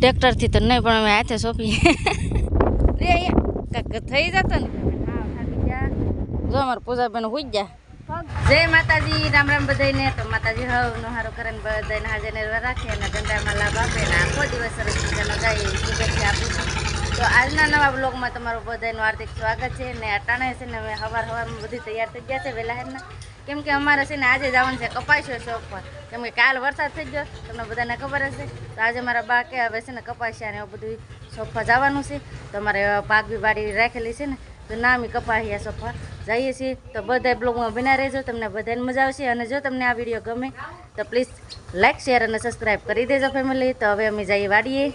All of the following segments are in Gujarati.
ટ્રેક્ટરથી તો નહીં પણ અમે હાથે સોંપીએ. થઈ જતો ને? હા થાકી ગયા. જો અમારે પૂજાબેન હોઈ ગયા. જય માતાજી રામ રામ બધાને તો માતાજી હવ નો હારો કરે ને બધાને હાજર ને રાખે અને ધંધામાં લાભ આપે ને આખો દિવસ સરસ મજાનો એવી શુભેચ્છા આપું છું તો આજના નવા બ્લોગમાં તમારું બધાનું હાર્દિક સ્વાગત છે ને અટાણે છે ને હવે હવાર સવારમાં બધી તૈયાર થઈ ગયા છે વહેલા હેરના. કેમ કે અમારે છે ને આજે જવાનું છે કપાસ્યો શોખ પર કેમ કે કાલ વરસાદ થઈ ગયો, તમને બધાને ખબર હશે. તો આજે મારા બા કે હવે છે ને કપાસ્યા ને એવું બધું શોખ પર જવાનું છે. તો અમારે પાક બી વાડી રાખેલી છે ને. તો નામી કપાસિયા સોફા જઈએ છીએ. તો બધા બ્લોગમાં બના રહેજો, તમને બધાને મજા આવશે. અને જો તમને આ વીડિયો ગમે, તો પ્લીઝ લાઇક શેર અને સબસ્ક્રાઈબ કરી દેજો ફેમિલી તો હવે અમે જઈએ વાડીએ.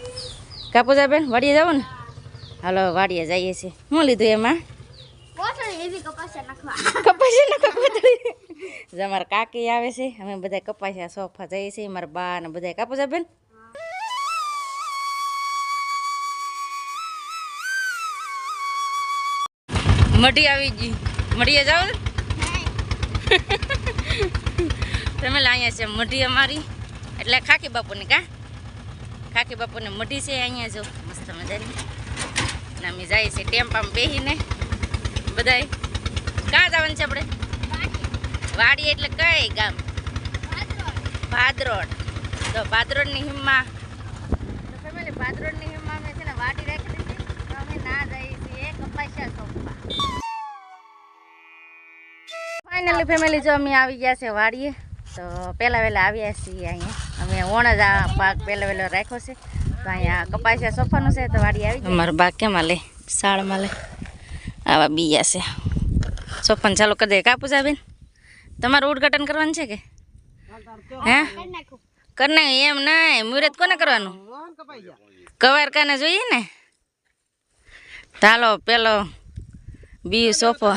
કાપુજાબેન, વાડીએ જાઓ ને? હાલો, વાડીએ જઈએ છીએ. શું લીધું એમાં? કપાસિયા ના કપોતળી. જે અમારા કાકી આવે છે, અમે બધા કપાસિયા સોફા જઈએ છીએ મારા બા ને બધા કાપુજાબેન મઢી આવી ગઈ. મઢીએ જાઓ તમે અહીંયા છે મઢી અમારી. એટલે ખાકી બાપુની કા? ખાકી બાપુને મઢી છે અહીંયા જો. મસ્ત મજાની. અમે જઈએ છીએ ટેમ્પામાં બેસીને બધાય કાં જવાનું છે આપણે? વાડી એટલે કઈ ગામ? ભાદરોડ. તો ભાદરોડની હિમમાં? તો ફેમિલી ભાદરોડની હિમમાં અમે છે ને વાડી રાખી દીધી તો અમે ના જઈએ છીએ કપાસિયા સોંપવા ફાઇનલી ફેમિલી જો અમે આવી ગયા છે વાડીએ તો પહેલાં વહેલા આવ્યા છીએ અહીંયા. અમે ઓણ જ આ પાક પહેલાં વહેલો રાખ્યો છે. તો અહીંયા કપાસિયા સોફાનું છે તો વાડી આવી અમારો બાગ કેમાં લે? શાળમાં લે. આવા બીયા છે. સોફાને ચાલુ કરી દે કાપુ બેન તમારું ઉદઘાટન કરવાનું છે કે? હે? કર નાખ એમ નહીં મુહૂર્ત કોને કરવાનું? કવાર કાને જોઈએ ને? ચાલો પેલો બી સોફો.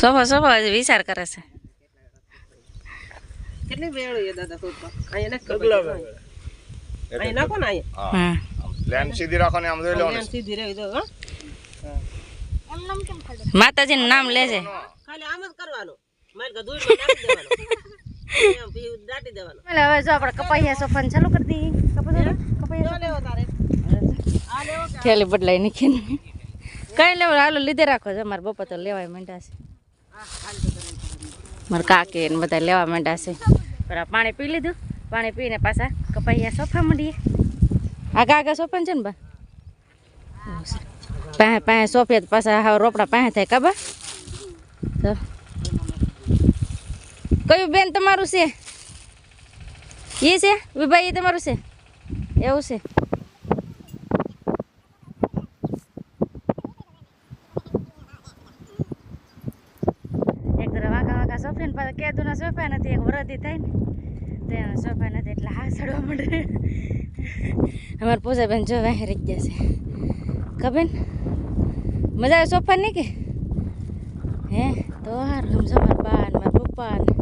સોફો સોફો વિચાર કરે છે. કેટલી વેળ એ દાદા અહીંયા નાખો ને અહીંયા. પ્લેન સીધી રાખો ને આમ જોઈ લો સીધી રહી દો હા. માતાજીનું નામ લેજે ખાલી આમ જ કરવાનું. હવે જો આપણે કપાઈયા સોફાન ચાલુ કરી દઈએ. કપાઈ થેલી બદલાઈ નાખીને કઈ લેવું હાલો લીધે રાખો છે મારા બપા તો લેવાય માંડ્યા છે. મારા કાકી ને બધા લેવા માંડ્યા છે. પણ આ પાણી પી લીધું. પાણી પીને પાછા કપાઈયા સોફા મળીએ. આગા આગા સોફા છે ને બા? પાસે પાસે સોફે તો પાછા હાવ રોપડા પાસે થાય કાબા તો. કયું બેન તમારું છે? એ છે? વિભાઈ એ તમારું છે? એવું છે. સોફે ને પાછા કેદુના સોફા નથી, એક વરદી થાય ને તેના સોફા નથી, એટલે હા ચડવા મળે અમારા પૂજાબેન જો વાહે રહી ગયા છે. ખબર મજા આવે સોફા નહીં કે? હે, તો હાર સમજો મારા બા ને મારા પપ્પા ને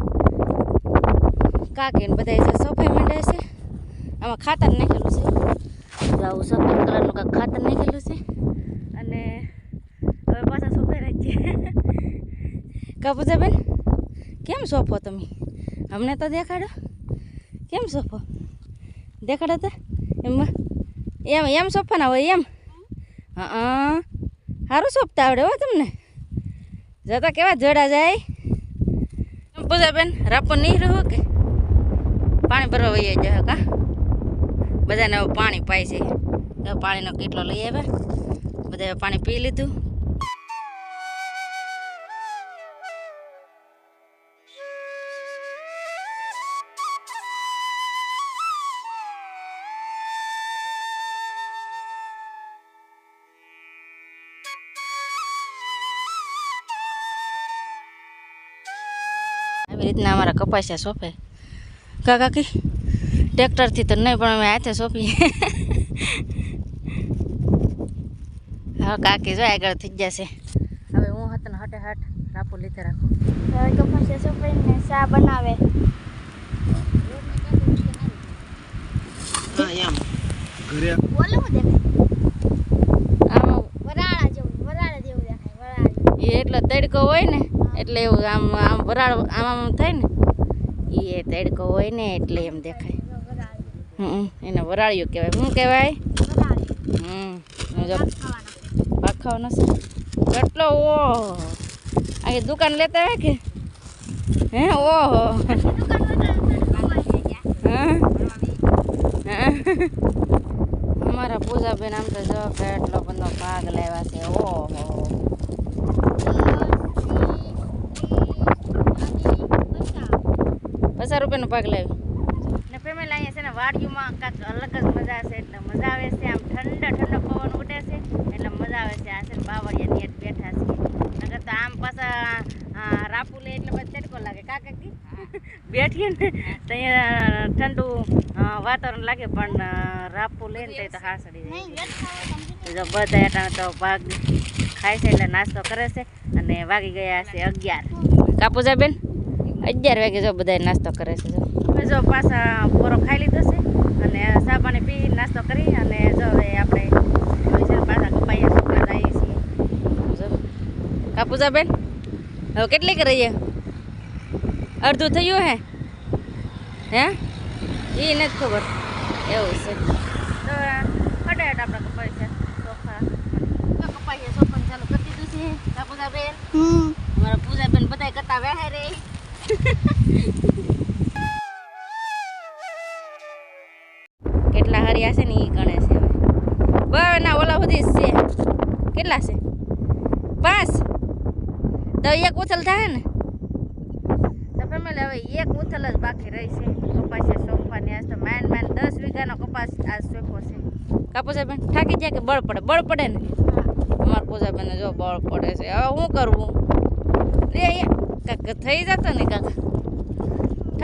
કાકી ને બધા છે સોફા માંડે છે. આમાં ખાતર નાખેલું છે. તો આવું સફેદ કલરનું કાંઈક ખાતર નાખેલું છે. અને હવે પાછા સોફે રાખીએ. કાપુજાબેન, કેમ સોફો તમે? અમને તો દેખાડો. કેમ સોફો? દેખાડો તો. એમ એમ એમ સોફા ના હોય એમ? હા. સારું સોંપતા આવડે હો તમને. જતા કેવા જોડા જાય. પૂજાબેન રાપો નહીં રહો કે? પાણી ભરવા વહી જાય કા બધાને પાણી પાય છે. પાણીનો કેટલો લઈ આવ્યા. બધા પાણી પી લીધું. આવી રીતના અમારા કપાસિયા સોંપે. કા કાકી ટ્રેક્ટરથી તો નહીં પણ અમે હાથે સોંપીએ. હા કાકી જો આગળ થઈ જશે હવે હું હતો ને હટે હટ રાખું લીધે રાખું. હવે કપાસિયા સોંપીને ચા બનાવે. એમ. બોલે હું દેખાય? વરાળા જેવું વરાળા જેવું દેખાય વરાળા એ એટલે તડકો હોય ને એટલે એવું આમ આમ વરાળ, આમ આમ થાય ને એ તડકો હોય ને એટલે એમ દેખાય. હમ, એને વરાળિયું કહેવાય. શું કહેવાય? હમ પાખાવ નથી કેટલો, ઓહો. આ દુકાન લેતા હોય કે? હે, ઓહો. અમારા પૂજાબેન આમ તો જો કેટલો બધો ભાગ લેવા છે. ઓહો. પચાસ રૂપિયાનો ભાગ લાવ્યો. ને ફેમિલી અહીંયા છે ને વાડીઓમાં કાંક અલગ જ મજા છે એટલે મજા આવે છે. આમ ઠંડો ઠંડો પવન ઉડે છે એટલે મજા આવે છે. આ છે ને બાવળિયા નેટ બેઠા છે તો આમ પાછા રાપુ લે એટલે પછી તડકો લાગે. કાકા કી? બેઠીએ ને તો અહીંયા ઠંડુ વાતાવરણ લાગે પણ રાપુ લે ને તો હાસડી જાય. જો બધા એટા તો ભાગ ખાય છે એટલે નાસ્તો કરે છે અને વાગી ગયા છે અગિયાર. કાપુજા બેન? અગિયાર વાગે જો બધા નાસ્તો કરે છે જો. જો પાછા પોરો ખાઈ લીધો છે અને ચા પાણી પી નાસ્તો કરી અને જો હવે આપણે પાછા કપાઈએ સુકા જઈએ છીએ. જો. કાપુજા હવે કેટલી કરીએ? અડધું થયું હે? હે? એ નથી ખબર. એવું છે. તો ફટાફટ આપણે કપાઈ છે ચોખા. કપાઈએ સોફાને ચાલુ કરી દીધું છે કાપુજા બેન અમારા પૂજા બેન બધા કરતા વેહે રે કેટલા હરિયા છે ને એ ગણે છે હવે. બરાબર ના ઓલા સુધી છે. કેટલા છે? પાંચ? તો એક ઉથલ થાય ને? તો ફેમિલી હવે એક ઉથલ જ બાકી રહી છે. કપાસ છે સોફાની આજ તો માન માન દસ વીઘાનો કપાસ આજ સોફો છે. કાપુસા બેન થાકી જાય કે બળ પડે? બળ પડે ને? અમારા પૂજા બેન જો બળ પડે છે. હવે શું કરવું રે અહીંયા. થઈ જતો ને કાક.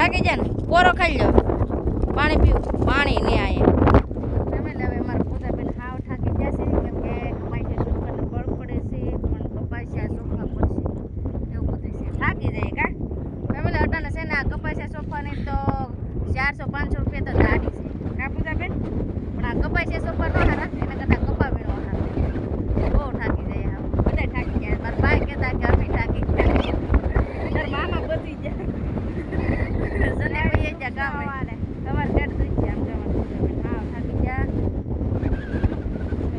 થાકી જાય ને કોરો ખાઈ લો પાણી પીવું. પાણી નહીં અહીંયા ફેમિલી હવે અમારા પૂજા બેન હાવ થાકી જશે કેમ કે કપાસિયા સુકાને બળ પડે છે પણ કપાસિયા સોફા પડશે એવું બધું છે થાકી જાય કા ફેમિલી અટાણે છે ને આ કપાસિયા સોફાની તો ચારસો પાંચસો રૂપિયા તો દાઢી છે કા પૂજા બેન પણ આ કપાસિયા સોફા નો હારા એના કરતાં કપા વીણો હારા બહુ થાકી જાય હાવ બધા થાકી જાય મારા ભાઈ કહેતા કે અમે થાકી ગયા તાર મામા બધી ગયા સને ભાઈ ગયા ગામ તમારે પેટ દુખ છે આમ જવાનું હાવ થાકી ગયા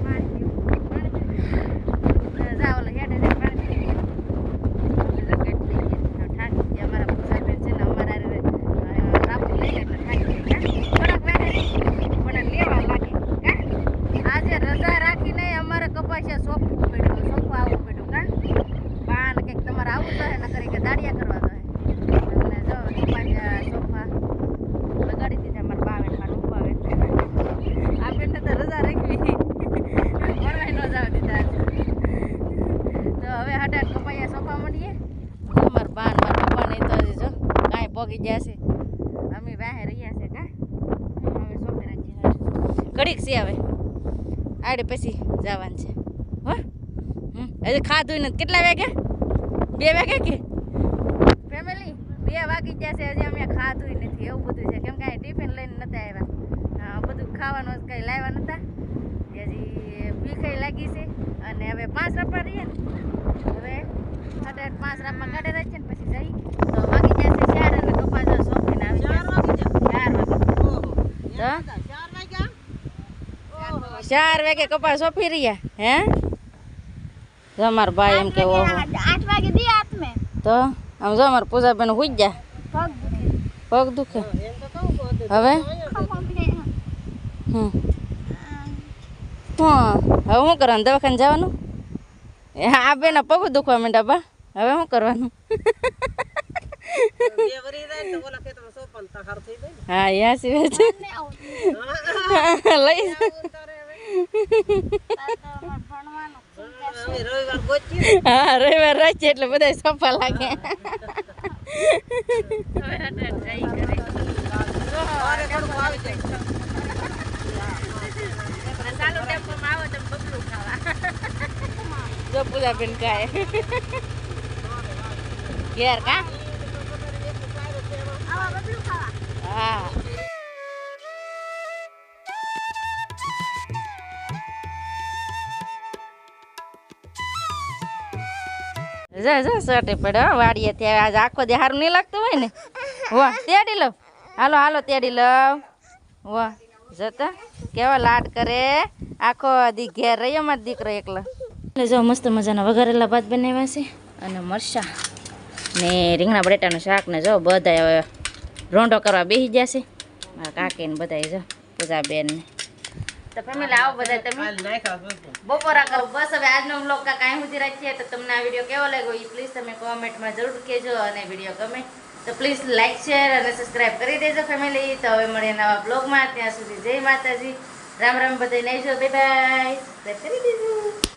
પાણી પીવું પાણી પીવું જા ઓલો હેડે હેડે પાણી પીવું એટલે પેટ થઈ ગયા થાકી ગયા અમારા પૂજા બેન છે ને અમારા હારે, અ, રાપુ લઈને એટલે થાકી ગયા થોડાક વારે થોડાક લેવા લાગે કા આજે રજા રાખીને અમારે કપાસિયા સોફું પડ્યું સોફું આવવું પડ્યું કા પાન કંઈક તમારે આવું જોઈએ ને કરી કે દાડિયા કરવા જોઈએ એટલે જો કપાસિયા સોફા લગાડી દીધા મારા બાવે મારા ઉપાવે આ બેનને તો રજા રાખવી ભણવાય ન જવા દીધા તો હવે હટાટ કપાયા સોફા મળીએ જો મારા બાન મારા પપ્પાને તો હજી જો કાંઈ પોગી ગયા છે અમે વાહે રહ્યા છે કા હવે સોફે રાખીએ ઘડીક છે હવે આડે પછી જવાનું છે. હો. હજી ખાધું નથી. કેટલા વાગ્યા બે વાગ્યા કે? ફેમિલી બે વાગી ગયા છે. હજી અમે ખાધું નથી. એવું બધું છે. કેમ કે ટિફિન લઈને નતા આવ્યા. બધું ખાવાનું કંઈ લાવ્યા નતા. હજી ભીખાઈ લાગી છે. અને હવે પાંચ રપા રહીએ ને. હવે અઢાર પાંચ રાપા કાઢે રહે છે ને પછી જઈ તો વાગી ગયા છે ચાર અને કપાસ સોંપીને આવી ચાર વાગી. ગયા ચાર વાગી હા? ચાર વાગે કપાસ સોંપી રહ્યા હે? જમાર ભાઈ એમ કે ઓહો આઠ વાગે દી આત્મે તો આમ જો પૂજા બેન હુઈ ગયા. પગ પગ દુખે. હવે? હમ. હા હવે શું કરવાનું? દવાખાને જવાનું? એ આ બેના પગ દુખવા માંડ્યા બા. હવે શું કરવાનું. હા લઈ હા રવિવાર એટલે બધા સફા લાગે. જો પૂજાબેન ખાય. ઘેર હા. વાડીએ ત્યાં આજ આખો દે સારું નહીં લાગતું હોય ને? વાહ, તેડી લવ હાલો હાલો, તેડી લવ વાહ, જતા. કેવા લાડ કરે? આખો દી ઘેર રહ્યો, મારો દીકરો એકલો. એટલે જો મસ્ત મજાના વઘારેલા ભાત બનાવ્યા છે અને મરસા ને રીંગણા બટેટાનું શાક ને જો બધા રોંડો કરવા બેસી ગયા છે. મારા કાકી ને બધા જો પૂજા બેન ને તો ફેમિલી આવો બધા તમે. બપોરા કરો. બસ હવે આજનો બ્લોગ કાંઈ સુધી રાખીએ. તો તમને આ વીડિયો કેવો લાગ્યો એ પ્લીઝ તમે કોમેન્ટમાં જરૂર કહેજો અને વીડિયો ગમે તો પ્લીઝ લાઇક શેર અને સબસ્ક્રાઇબ કરી દેજો ફેમિલી તો હવે મળીએ નવા બ્લોગમાં ત્યાં સુધી જય માતાજી. રામ રામ બધાને આવજો બે બાય કરી દેજો